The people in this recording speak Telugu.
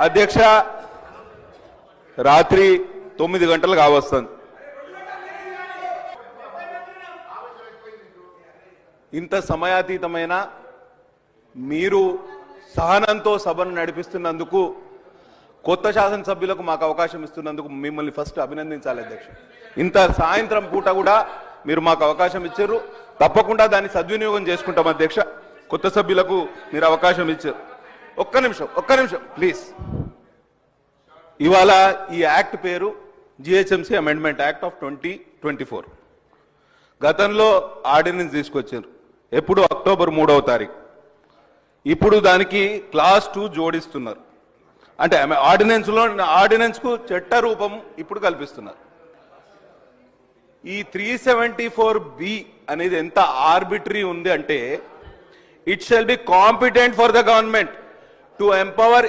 అధ్యక్ష రాత్రి తొమ్మిది గంటలు కావస్తుంది ఇంత సమయాతీతమైన మీరు సహనంతో సభను నడిపిస్తున్నందుకు కొత్త శాసనసభ్యులకు మాకు అవకాశం ఇస్తున్నందుకు మిమ్మల్ని ఫస్ట్ అభినందించాలి అధ్యక్ష. ఇంత సాయంత్రం పూట కూడా మీరు మాకు అవకాశం ఇచ్చారు. తప్పకుండా దాన్ని సద్వినియోగం చేసుకుంటాం అధ్యక్ష. కొత్త సభ్యులకు మీరు అవకాశం ఇచ్చారు. ఒక్క నిమిషం ఒక్క నిమిషం ప్లీజ్ ఇవాళ ఈ యాక్ట్ పేరు GHMC amendment act of twenty twenty four. గతంలో ఆర్డినెన్స్ తీసుకొచ్చారు. ఎప్పుడు? అక్టోబర్ మూడవ తారీఖు. ఇప్పుడు దానికి క్లాస్ టూ జోడిస్తున్నారు. అంటే ఆర్డినెన్స్లో ఆర్డినెన్స్కు చట్ట రూపం ఇప్పుడు కల్పిస్తున్నారు. ఈ త్రీ సెవెంటీ ఫోర్ బి అనేది ఎంత ఆర్బిటరీ ఉంది అంటే it shall be competent for the government. To empower